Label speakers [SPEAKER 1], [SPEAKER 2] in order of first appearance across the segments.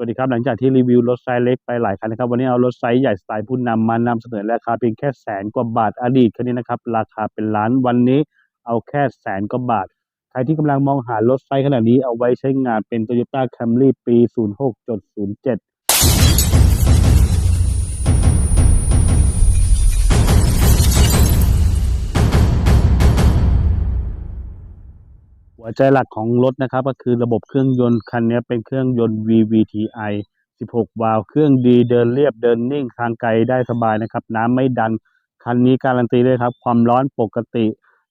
[SPEAKER 1] วัสดีครับ หลังจากที่รีวิวรถไซส์เล็กไปหลายคันนะครับ วันนี้เอารถไซส์ใหญ่สไตล์ผู้นำมานำเสนอราคาเพียงแค่แสนกว่าบาทอดีตคันนี้นะครับ ราคาเป็นล้านวันนี้เอาแค่แสนกว่าบาท ใครที่กำลังมองหารถไซส์ขนาดนี้เอาไว้ใช้งานเป็น Toyota Camry ปี 06.07 หัวใจหลักของรถนะครับ ก็คือระบบเครื่องยนต์คันนี้เป็นเครื่องยนต์ VVTi 16 วาล์วเครื่องดีเดินเรียบเดินนิ่งทางไกลได้สบายนะครับ น้ำไม่ดันคันนี้การันตีเลยครับ ความร้อนปกติ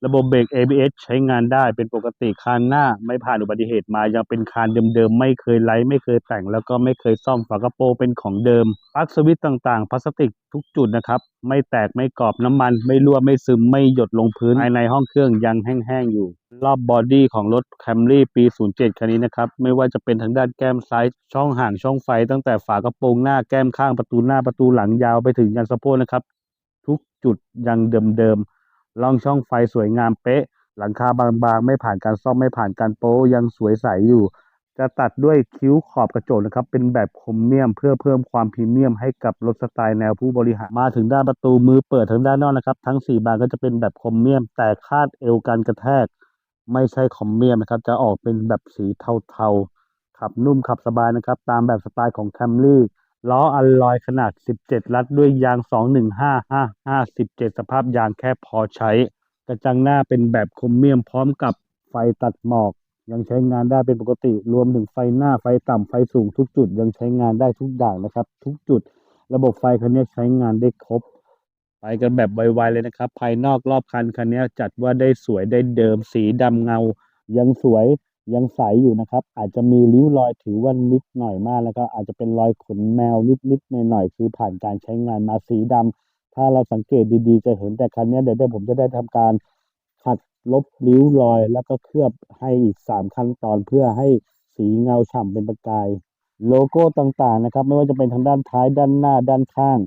[SPEAKER 1] ระบบเบรก ABS ใช้งานได้เป็นปกติคันหน้าไม่ผ่านอุบัติเหตุมายังเป็นคานเดิมๆ ไม่เคยไล่ไม่เคยแต่ง แล้วก็ไม่เคยซ่อมฝากระโปรงเป็นของเดิมปลั๊กสวิตช์ต่างๆพลาสติกทุกจุดนะครับ ไม่แตกไม่กรอบน้ำมัน ไม่รั่วไม่ซึมไม่หยดลงพื้นภายในห้องเครื่องยังแห้งๆอยู่ รอบบอดี้ของรถ Camry ปี 07 คันนี้นะครับ ไม่ว่าจะเป็นทางด้านแก้มซ้ายช่องห่างช่องไฟ ตั้งแต่ฝากระโปรงหน้าแก้มข้างประตูหน้าประตูหลังยาวไปถึงยันสะโพกนะครับ ทุกจุดยังเดิมๆ ล่องช่องไฟสวยงามเป๊ะ หลังคาบางๆ ไม่ผ่านการซ่อมไม่ผ่านการโป๊ยังสวยใสอยู่ จะตัดด้วยคิ้วขอบกระจกนะครับ เป็นแบบคมเมียมเพื่อเพิ่มความพรีเมียมให้กับรถสไตล์แนวผู้บริหารมาถึงด้านประตูมือเปิดทางด้านนอกนะครับ ทั้ง 4 บานก็จะเป็นแบบคมเมียม แต่คาดเอวกันกระแทก ไม่ใช่คอมเมียมนะครับ จะออกเป็นแบบสีเทาๆขับนุ่มขับสบายนะครับ ตามแบบสไตล์ของแคมรี่ ล้ออัลลอยขนาด 17 ลัดด้วยยาง 21555 17สภาพยางแค่พอใช้ กระจังหน้าเป็นแบบคมเมียมพร้อมกับไฟตัดหมอก ยังใช้งานได้เป็นปกติ รวมถึงไฟหน้าไฟต่ำไฟสูงทุกจุด ยังใช้งานได้ทุกอย่างนะครับ ทุกจุด ระบบไฟคันนี้ใช้งานได้ครบ ไปกันแบบไวๆเลยนะครับ ภายนอกรอบคันคันนี้จัดว่าได้สวยได้เดิมสีดำเงา ยังสวย ยังใสอยู่นะครับ อาจจะมีริ้วรอยถือว่านิดหน่อยมากแล้วก็อาจจะเป็นรอยขนแมวนิดๆหน่อยๆคือผ่านการใช้งานมาสีดำถ้าเราสังเกตดีๆ จะเห็นแต่คันนี้เดี๋ยวผมจะได้ทำการขัดลบริ้วรอย แล้วก็เคลือบให้อีก 3 ขั้นตอนเพื่อให้สีเงาฉ่ำเป็นประกาย โลโก้ต่างๆนะครับ ไม่ว่าจะเป็นทางด้านท้ายด้านหน้าด้านข้าง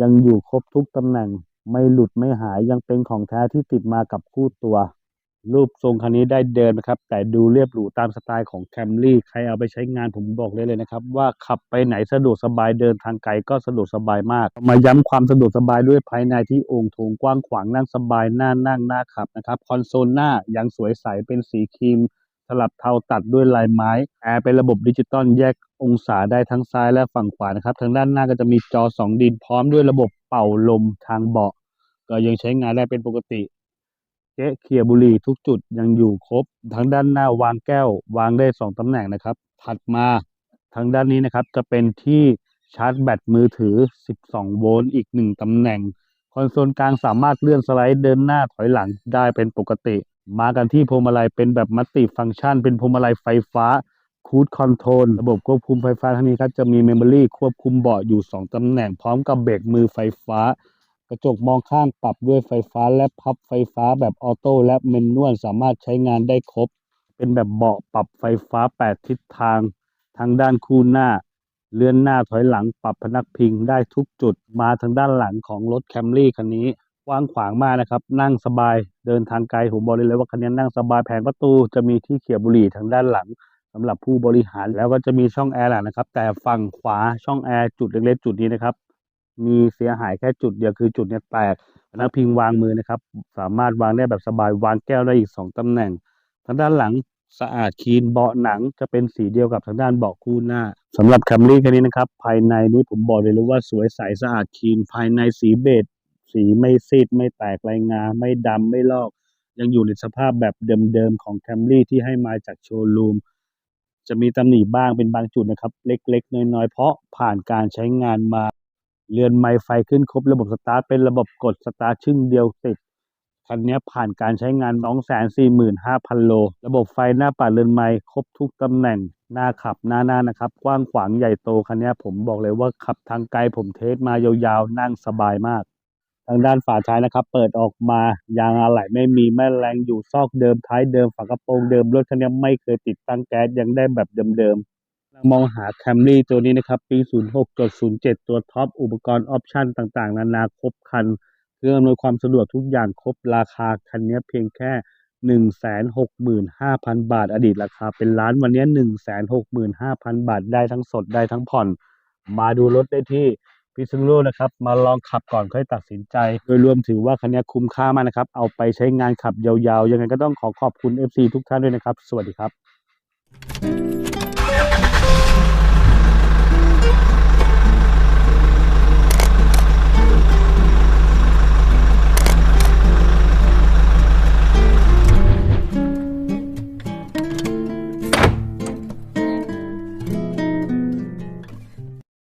[SPEAKER 1] ยังอยู่ครบทุกตำแหน่ง ไม่หลุดไม่หายยังเป็นของแท้ที่ติดมากับคู่ตัว รูปทรงคันนี้ได้เดินนะครับ แต่ดูเรียบหรูตามสไตล์ของแคมรี่ใครเอาไปใช้งานผมบอกเลยเลยนะครับ ว่าขับไปไหนสะดวกสบายเดินทางไกลก็สะดวกสบายมาก มาย้ำความสะดวกสบายด้วยภายในที่โองค์โถงกว้างขวางนั่งสบายหน้านั่งหน้าขับนะครับคอนโซลหน้ายังสวยใสเป็นสีครีมสลับเทาตัดด้วยลายไม้แอร์เป็นระบบดิจิตอลแยกองศาได้ทั้งซ้ายและฝั่งขวานะครับ ทางด้านหน้าก็จะมีจอ 2 ดินพร้อมด้วยระบบเป่าลมทางเบาะก็ยังใช้งานได้เป็นปกติ เจ๊เคียบุรีทุกจุดยังอยู่ครบทางด้านหน้าวางแก้ววางได้2ตำแหน่งนะครับ ถัดมาทางด้านนี้นะครับจะเป็นที่ชาร์จแบตมือถือ 12 โวลต์อีก 1ตำแหน่ง คอนโซลกลางสามารถเลื่อนสไลด์เดินหน้าถอยหลังได้เป็นปกติ มากันที่พวงมาลัยเป็นแบบมัลติฟังก์ชัน เป็นพวงมาลัยไฟฟ้าคูดคอนโทรลระบบควบคุมไฟฟ้าทั้งนี้ครับจะมีเมมโมรี่ควบคุมเบาะอยู่ 2ตำแหน่งพร้อมกับเบรกมือไฟฟ้า กระจกมองข้างปรับด้วยไฟฟ้าและพับไฟฟ้าแบบออโต้และเมนนวลสามารถใช้งานได้ครบ เป็นแบบเบาะปรับไฟฟ้า 8 ทิศทางทางด้านคู่หน้า เลื่อนหน้าถอยหลังปรับพนักพิงได้ทุกจุดมาทางด้านหลังของรถแคมรี่คันนี้กว้างขวางมากนะครับ นั่งสบายเดินทางไกลผมบอกเลยเลยว่าคันนี้นั่งสบายแผงประตูจะมีที่เขี่ยบุหรี่ทางด้านหลังสำหรับผู้บริหารแล้วก็จะมีช่องแอร์หลังนะครับ แต่ฝั่งขวาช่องแอร์จุดเล็กๆจุดนี้นะครับ มีเสียหายแค่จุดเดียวคือจุดเนี้ยแตกนักพิงวางมือนะครับ สามารถวางได้แบบสบายวางแก้วได้อีก2ตำแหน่งทางด้านหลังสะอาดคลีนเบาะหนังจะเป็นสีเดียวกับทางด้านเบาะคู่หน้าสำหรับแคมรี่คันนี้นะครับ ภายในนี้ผมบอกเลยเลยว่าสวยใสสะอาดคลีนภายในสีเบจสีไม่ซีดไม่แตกลายงา ไม่ดำไม่ลอก ยังอยู่ในสภาพแบบเดิมๆของแคมรี่ที่ให้มาจากโชว์รูมจะมีตำหนิบ้างเป็นบางจุดนะครับ เล็กๆ น้อยๆ เพราะผ่านการใช้งานมา เรือนไมค์ไฟขึ้นครบระบบสตาร์ทเป็นระบบกดสตาร์ทชึ่งเดียวติดคันนี้ผ่านการใช้งาน 245,000 โล ระบบไฟหน้าปัดเรือนไมค์ครบทุกตำแหน่ง หน้าขับหน้าหน้านะครับ กว้างขวางใหญ่โตคันนี้ผมบอกเลยว่าขับทางไกลผมเทสมายาวๆ นั่งสบายมาก ทางด้านฝาท้ายนะครับ เปิดออกมายางอะไหล่ไม่มีแม่แรงอยู่ซอกเดิมท้ายเดิมฝากระโปรงเดิมรถคันนี้ไม่เคยติดตั้งแก๊สยังได้แบบเดิมๆ มองหา Camry ตัวนี้นะครับ ปี 06.07 ตัวท็อป อุปกรณ์ออปชั่นต่างๆ นานาครบคันเครื่องอำนวยความสะดวกทุกอย่างครบราคาคันนี้เพียงแค่หนึ่งแสนหกหมื่นห้าพันบาท อดีตราคาเป็นล้านวันนี้หนึ่งแสนหกหมื่นห้าพันบาทได้ทั้งสดได้ทั้งผ่อน มาดูรถได้ที่พิษณุโลกนะครับ มาลองขับก่อนค่อยตัดสินใจ โดยรวมถือว่าคันนี้คุ้มค่ามากนะครับ เอาไปใช้งานขับยาวๆ ยังไงก็ต้องขอขอบคุณ FC ทุกท่านด้วยนะครับ สวัสดีครับ